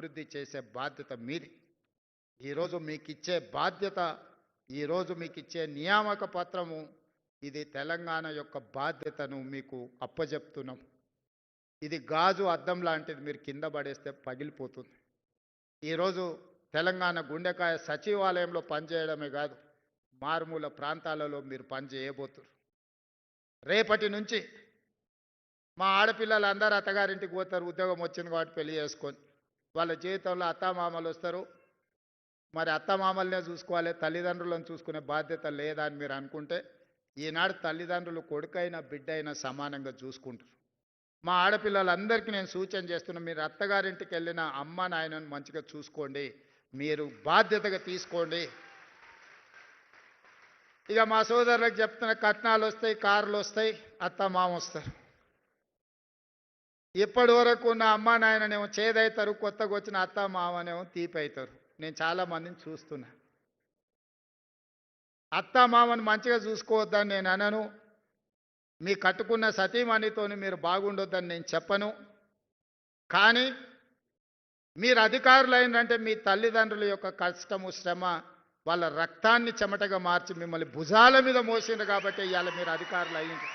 అభివృద్ధి చేసే బాధ్యత మీది. ఈరోజు మీకు ఇచ్చే బాధ్యత ఈరోజు మీకు ఇచ్చే నియామక పత్రము ఇది తెలంగాణ యొక్క బాధ్యతను మీకు అప్పజెప్తున్నాం. ఇది గాజు అద్దం లాంటిది మీరు కింద పడేస్తే పగిలిపోతుంది. ఈరోజు తెలంగాణ గుండెకాయ సచివాలయంలో పనిచేయడమే కాదు మారుమూల ప్రాంతాలలో మీరు పని చేయబోతున్నారు రేపటి నుంచి మా ఆడపిల్లలు అందరూ అత్తగారింటికి పోతారు ఉద్యోగం వచ్చింది కాబట్టి పెళ్ళి చేసుకొని. వాళ్ళ జీవితంలో అత్తామామలు వస్తారు. మరి అత్తమామల్నే చూసుకోవాలి తల్లిదండ్రులను చూసుకునే బాధ్యత లేదా అని మీరు అనుకుంటే ఈనాడు తల్లిదండ్రులు కొడుకైనా బిడ్డ అయినా సమానంగా చూసుకుంటారు. మా ఆడపిల్లలందరికీ నేను సూచన చేస్తున్నా మీరు అత్తగారింటికి వెళ్ళిన అమ్మ నాయనను మంచిగా చూసుకోండి మీరు బాధ్యతగా తీసుకోండి. ఇక మా సోదరులకు చెప్తున్న కట్నాలు వస్తాయి కార్లు వస్తాయి అత్త మామ వస్తారు. ఇప్పటి వరకు ఉన్న అమ్మ నాయననేమో చేదవుతారు కొత్తగా వచ్చిన అత్త మామనేమో తీపైతారు. అవుతారు నేను చాలా మందిని చూస్తున్నా. అత్త మామని మంచిగా చూసుకోవద్దని నేను అనను. మీ కట్టుకున్న సతీమణితోని మీరు బాగుండొద్దని నేను చెప్పను. కానీ మీరు అధికారులైందంటే మీ తల్లిదండ్రుల యొక్క కష్టము శ్రమ వాళ్ళ రక్తాన్ని చెమటగా మార్చి మిమ్మల్ని భుజాల మీద మోసింది కాబట్టి ఇవాళ మీరు అధికారులు అయ్యింది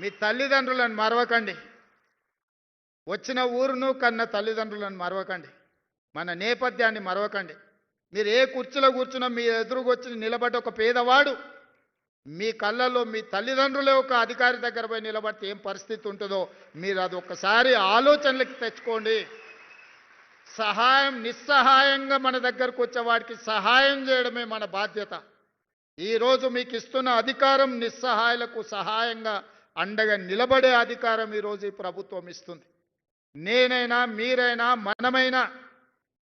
మీ తల్లిదండ్రులను మరవకండి. వచ్చిన ఊరును కన్న తల్లిదండ్రులను మరవకండి. మన నేపథ్యాన్ని మరవకండి. మీరు ఏ కుర్చీలో కూర్చున్నా మీ ఎదురుకు వచ్చి నిలబడ్డ ఒక పేదవాడు మీ కళ్ళల్లో మీ తల్లిదండ్రులే ఒక అధికారి దగ్గర పోయి నిలబడితే ఏం పరిస్థితి ఉంటుందో మీరు అది ఒకసారి ఆలోచనలకి తెచ్చుకోండి. సహాయం నిస్సహాయంగా మన దగ్గరకు వచ్చేవాడికి సహాయం చేయడమే మన బాధ్యత. ఈరోజు మీకు ఇస్తున్న అధికారం నిస్సహాయులకు సహాయంగా అండగా నిలబడే అధికారం ఈరోజు ఈ ప్రభుత్వం ఇస్తుంది. నేనైనా మీరైనా మనమైనా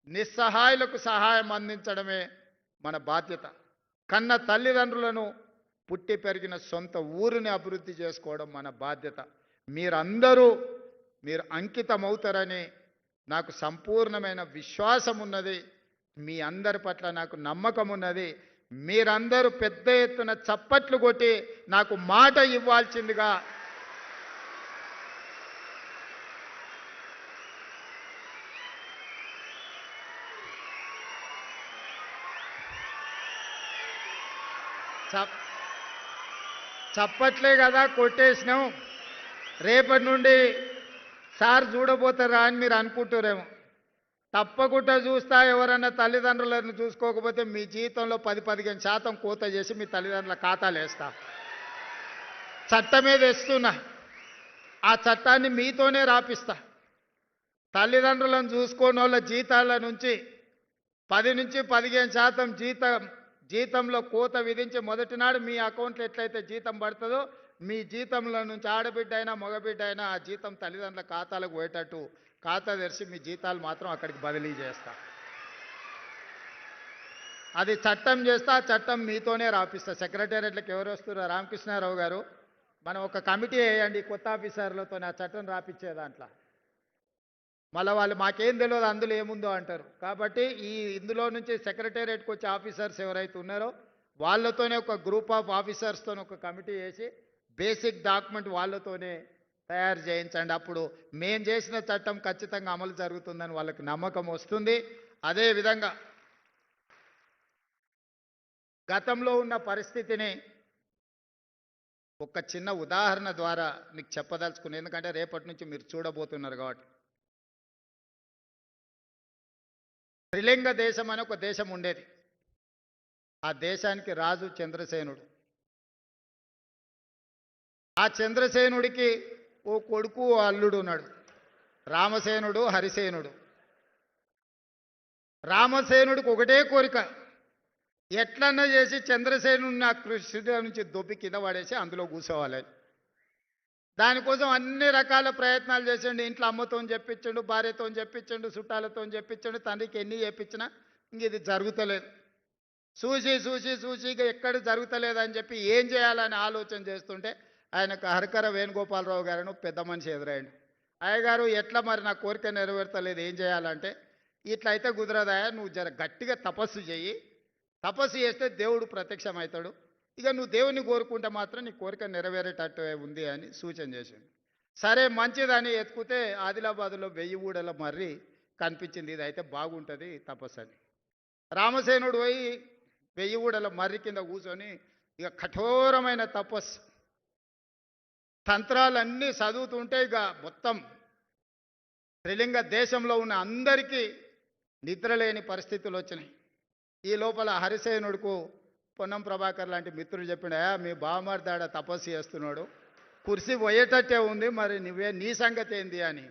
నిస్సహాయులకు సహాయం అందించడమే మన బాధ్యత. కన్న తల్లిదండ్రులను పుట్టి పెరిగిన సొంత ఊరిని అభివృద్ధి చేసుకోవడం మన బాధ్యత. మీరందరూ మీరు అంకితమవుతారని నాకు సంపూర్ణమైన విశ్వాసం ఉన్నది మీ అందరి పట్ల నాకు నమ్మకం ఉన్నది మీరందరూ పెద్ద ఎత్తున చప్పట్లు కొట్టి నాకు మాట ఇవ్వాల్సిందిగా. చప్పట్లే కదా కొట్టేసినాం. రేపటి నుండి సార్ చూడబోతారా అని మీరు అనుకుంటారేమో. తప్పకుండా చూస్తా ఎవరన్నా తల్లిదండ్రులను చూసుకోకపోతే మీ జీవితంలో పది పదిహేను శాతం కోత చేసి మీ తల్లిదండ్రుల ఖాతాలు వేస్తా. చట్టం మీద వేస్తున్నా ఆ చట్టాన్ని మీతోనే రాపిస్తా. తల్లిదండ్రులను చూసుకోని వాళ్ళ జీతాల నుంచి పది నుంచి పదిహేను శాతం జీతం జీతంలో కోత విధించి మొదటి నాడు మీ అకౌంట్లో ఎట్లయితే జీతం పడుతుందో మీ జీతంలో నుంచి ఆడబిడ్డ అయినా మగబిడ్డ అయినా ఆ జీతం తల్లిదండ్రుల ఖాతాలకు పోయేటట్టు ఖాతా తెరిచి మీ జీతాలు మాత్రం అక్కడికి బదిలీ చేస్తా. అది చట్టం చేస్తా చట్టం మీతోనే రాపిస్తా. సెక్రటేరియట్లకు ఎవరు వస్తున్నారు? రామకృష్ణారావు గారు మనం ఒక కమిటీ వేయండి కొత్త ఆఫీసర్లతో ఆ చట్టం రాపిచ్చే దాంట్లో. మళ్ళీ వాళ్ళు మాకేం తెలియదు అందులో ఏముందో అంటారు. కాబట్టి ఈ ఇందులో నుంచి సెక్రటేరియట్కి వచ్చే ఆఫీసర్స్ ఎవరైతే ఉన్నారో వాళ్ళతోనే ఒక గ్రూప్ ఆఫ్ ఆఫీసర్స్తో ఒక కమిటీ వేసి బేసిక్ డాక్యుమెంట్ వాళ్ళతోనే తయారు చేయించండి. అప్పుడు మేం చేసిన చట్టం ఖచ్చితంగా అమలు జరుగుతుందని వాళ్ళకి నమ్మకం వస్తుంది. అదేవిధంగా గతంలో ఉన్న పరిస్థితిని ఒక చిన్న ఉదాహరణ ద్వారా మీకు చెప్పదలుచుకుని ఎందుకంటే రేపటి నుంచి మీరు చూడబోతున్నారు కాబట్టి. త్రిలింగ దేశం అని ఒక దేశం ఉండేది. ఆ దేశానికి రాజు చంద్రసేనుడు. ఆ చంద్రసేనుడికి ఓ కొడుకు ఓ అల్లుడు ఉన్నాడు. రామసేనుడు హరిసేనుడు. రామసేనుడికి ఒకటే కోరిక. ఎట్లన్నా చేసి చంద్రసేను నా కృష్ణుడి నుంచి దొబ్బి కింద పడేసి అందులో కూర్చోవాలని దానికోసం అన్ని రకాల ప్రయత్నాలు చేసిండు. ఇంట్లో అమ్మతో చెప్పించండు భార్యతో చెప్పించండు చుట్టాలతో చెప్పించండు తండ్రికి ఎన్ని చెప్పించినా ఇంక ఇది జరుగుతలేదు. చూసి చూసి చూసి ఇక ఎక్కడ జరుగుతలేదని చెప్పి ఏం చేయాలని ఆలోచన చేస్తుంటే ఆయనకు హరికర వేణుగోపాలరావు గారిని పెద్ద మనిషి ఎదురైండు. అయ్యగారు ఎట్లా మరి నా కోరిక నెరవేర్తలేదు ఏం చేయాలంటే ఇట్లా అయితే కుదరదాయా నువ్వు జర గట్టిగా తపస్సు చెయ్యి. తపస్సు చేస్తే దేవుడు ప్రత్యక్షమవుతాడు. ఇక నువ్వు దేవుని కోరుకుంటే మాత్రం నీ కోరిక నెరవేరేటట్టు ఉంది అని సూచన చేసిండు. సరే మంచిదని ఎత్తుకుతే ఆదిలాబాద్లో వెయ్యి ఊడల మర్రి కనిపించింది. ఇది అయితే బాగుంటుంది తపస్సు అని. రామసేనుడు పోయి వెయ్యి ఊడల మర్రి కింద కూర్చొని ఇక కఠోరమైన తపస్సు తంత్రాలన్నీ చదువుతుంటే ఇక మొత్తం త్రిలింగ దేశంలో ఉన్న అందరికీ నిద్రలేని పరిస్థితులు వచ్చినాయి. ఈ లోపల హరిసేనుడుకు పొన్నం ప్రభాకర్ లాంటి మిత్రుడు చెప్పినా మీ బామర్దాడ తపస్సు చేస్తున్నాడు. కుర్సీ పోయేటట్టే ఉంది మరి నువ్వే నీ సంగతి ఏంది అని.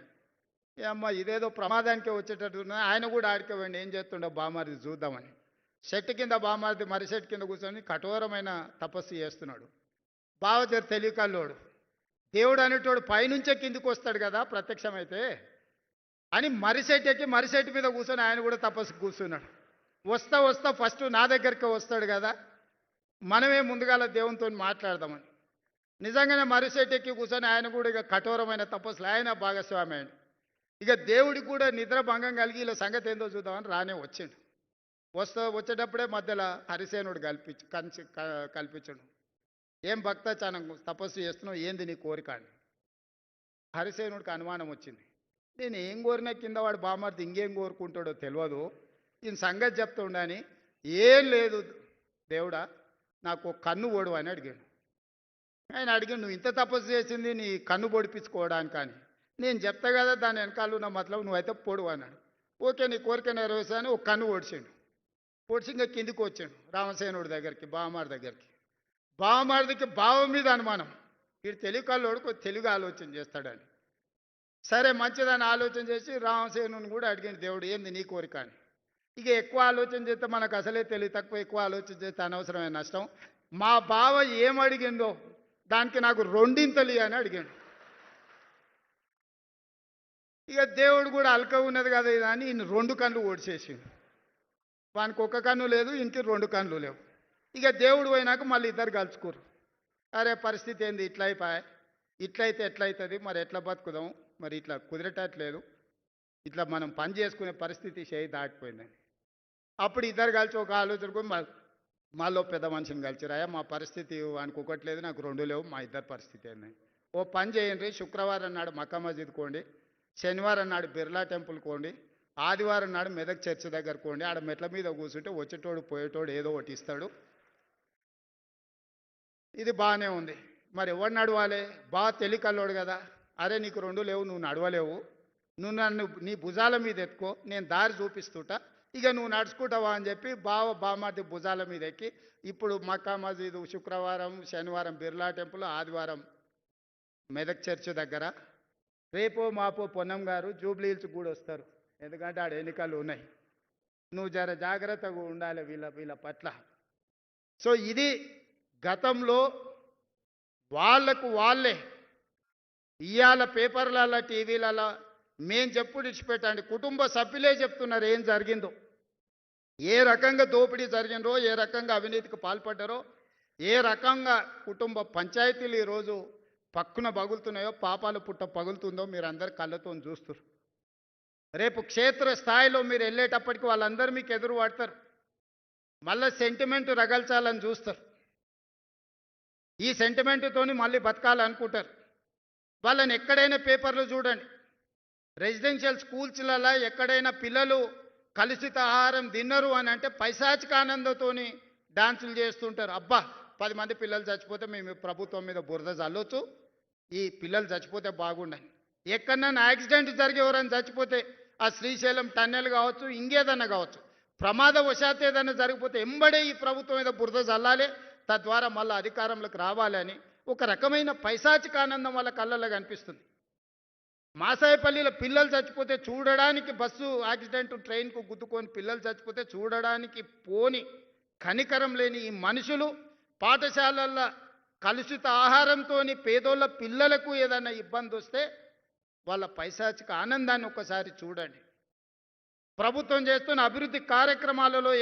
"ఏ అమ్మ ఇదేదో ప్రమాదానికే వచ్చేటట్టున్నా ఆయన కూడా ఆడుకోవండి ఏం చేస్తుండో బామారిది చూద్దామని. చెట్టు కింద బామారిది మరి చెట్టు కింద కూర్చొని కఠోరమైన తపస్సు చేస్తున్నాడు. బావ తెలియకల్లోడు దేవుడు అనేటోడు పైనుంచే కిందికి వస్తాడు కదా ప్రత్యక్షమైతే. అని మరిసెట్ ఎక్కి మరిసెట్ మీద కూర్చొని ఆయన కూడా తపస్సు కూర్చున్నాడు. వస్తా వస్తా ఫస్ట్ నా దగ్గరికి వస్తాడు కదా. మనమే ముందుగాల దేవునితో మాట్లాడదామని. నిజంగానే మరుసేటు ఎక్కి కూర్చొని ఆయన కూడా ఇక కఠోరమైన తపస్సులు. ఆయన భాగస్వామి అయ్యాడు ఇక దేవుడికి కూడా నిద్ర భంగం కలిగి ఇలా సంగతి ఏందో చూద్దామని రానే వచ్చిండు. వస్తా వచ్చేటప్పుడే మధ్యలో హరిసేనుడు కల్పించు కంచి క- కల్పించడు. ఏం భక్త చాలా తపస్సు చేస్తున్నావు? ఏంది నీ కోరిక అని. హరిసేనుడికి అనుమానం వచ్చింది. నేను ఏం కోరినా కింద వాడు బామర్ది ఇంకేం కోరుకుంటాడో తెలియదు ఈయన సంగతి చెప్తుండని ఏం లేదు దేవుడా నాకు కన్ను ఓడు అని అడిగాడు. ఆయన అడిగాడు నువ్వు ఇంత తపస్సు చేసింది నీ కన్ను పొడిపించుకోవడానికి అని. నేను చెప్తా కదా దాని వెనకాల ఉన్న మతలం నువ్వైతే పొడువు అన్నాడు. ఓకే నీ కోరిక నెరవేర్చాను ఒక కన్ను ఓడిచాడు పొడిచి ఇంకా కిందికి వచ్చాడు రామసేనుడి దగ్గరికి బామారి దగ్గరికి. బావమరిదికి బావ మీద అనుమానం. వీడు తెలుగు కల్లోడు కొద్ది తెలుగు ఆలోచన చేస్తాడని. సరే మంచిదని ఆలోచన చేసి రామసేనుని కూడా అడిగింది దేవుడు ఏంది నీ కోరిక అని? ఇక ఎక్కువ ఆలోచన చేస్తే మనకు అసలే తెలివి తక్కువ ఎక్కువ ఆలోచన చేస్తే అనవసరమైన నష్టం. మా బావ ఏం అడిగిందో దానికి నాకు రెండింతలి అని అడిగాడు. ఇక దేవుడు కూడా అల్క ఉన్నది కదా అని ఈయన రెండు కళ్ళు ఓడిచేసిండు. వానికి ఒక కన్ను లేదు ఇంటి రెండు కన్నులు లేవు. ఇక దేవుడు పోయినాక మళ్ళీ ఇద్దరు కలుసుకోరు అరే పరిస్థితి ఏంది? ఇట్లా అయిపోయా ఇట్లయితే ఎట్లయితుంది? మరి ఎట్లా బతుకుదాం? మరి ఇట్లా కుదిరేటట్లేదు. ఇట్లా మనం పని చేసుకునే పరిస్థితి చేయి దాటిపోయిందని అప్పుడు ఇద్దరు కలిసి ఒక ఆలోచనకు మాలో పెద్ద మనిషిని కలిసిరాయా మా పరిస్థితి అనుకోకట్లేదు నాకు రెండు లేవు మా ఇద్దరి పరిస్థితి ఏంది? ఓ పని చేయండి శుక్రవారం నాడు మక్కా మస్జిద్ కోండి శనివారం నాడు బిర్లా టెంపుల్ కోండి ఆదివారం నాడు మెదక్ చర్చ్ దగ్గర కోండి ఆడ మెట్ల మీద కూర్చుంటే వచ్చేటోడు పోయేటోడు ఏదో ఒకటి ఇస్తాడు. ఇది బాగానే ఉంది. మరి ఎవడు నడవాలి? బాగా తెలికల్లోడు కదా. అరే నీకు రెండు లేవు నువ్వు నడవలేవు. నువ్వు నన్ను నీ భుజాల మీద ఎత్తుకో నేను దారి చూపిస్తుంటా. ఇక నువ్వు నడుచుకుంటావా అని చెప్పి బావ బామాది భుజాల మీద ఎక్కి ఇప్పుడు మక్కా మసీదు శుక్రవారం శనివారం బిర్లా టెంపుల్ ఆదివారం మెదక్ చర్చ్ దగ్గర. రేపో మాపో పొన్నం గారు జూబ్లీ హిల్స్ కూడా వస్తారు. ఎందుకంటే ఆడ ఎన్నికలు ఉన్నాయి. నువ్వు జర జాగ్రత్తగా ఉండాలి వీళ్ళ వీళ్ళ పట్ల. సో ఇది గతంలో వాళ్ళకు వాళ్ళే ఇవాళ పేపర్లలో టీవీలలో మేం చెప్పుడు ఇచ్చిపెట్టండి కుటుంబ సభ్యులే చెప్తున్నారు ఏం జరిగిందో. ఏ రకంగా దోపిడీ జరిగిందో ఏ రకంగా అవినీతికి పాల్పడ్డారో ఏ రకంగా కుటుంబ పంచాయతీలు ఈరోజు పక్కున పగులుతున్నాయో పాపాలు పుట్ట పగులుతుందో మీరు అందరు కళ్ళతో చూస్తారు. రేపు క్షేత్ర స్థాయిలో మీరు వెళ్ళేటప్పటికి వాళ్ళందరూ మీకు ఎదురు పడతారు. మళ్ళీ సెంటిమెంట్ రగల్చాలని చూస్తారు. ఈ సెంటిమెంట్తోని మళ్ళీ బతకాలనుకుంటారు. వాళ్ళని ఎక్కడైనా పేపర్లు చూడండి. రెసిడెన్షియల్ స్కూల్స్లలో ఎక్కడైనా పిల్లలు కలుషిత ఆహారం తిన్నరు అని అంటే పైశాచిక ఆనందంతోని డాన్సులు చేస్తుంటారు. అబ్బా పది మంది పిల్లలు చచ్చిపోతే మేము ప్రభుత్వం మీద బురద చల్లొచ్చు ఈ పిల్లలు చచ్చిపోతే బాగుండని. ఎక్కడన్నా యాక్సిడెంట్ జరిగి ఎవరైనా చచ్చిపోతే ఆ శ్రీశైలం టన్నెల్ కావచ్చు ఇంకేదన్నా కావచ్చు. ప్రమాదవశాత్ ఏదైనా జరిగిపోతే ఎంబడే ఈ ప్రభుత్వం మీద బురద చల్లాలి తద్వారా మళ్ళీ అధికారంలోకి రావాలని ఒక రకమైన పైశాచిక ఆనందం వాళ్ళ కళ్ళల్లో కనిపిస్తుంది. మాసాయపల్లిలో పిల్లలు చచ్చిపోతే చూడడానికి బస్సు యాక్సిడెంట్ ట్రైన్కు గుద్దుకొని పిల్లలు చచ్చిపోతే చూడడానికి పోని కనికరం లేని ఈ మనుషులు పాఠశాలల్లో కలుషిత ఆహారంతో పేదోళ్ళ పిల్లలకు ఏదైనా ఇబ్బంది వస్తే వాళ్ళ పైశాచిక ఆనందాన్ని ఒకసారి చూడండి. ప్రభుత్వం చేస్తున్న అభివృద్ధి కార్యక్రమాలలో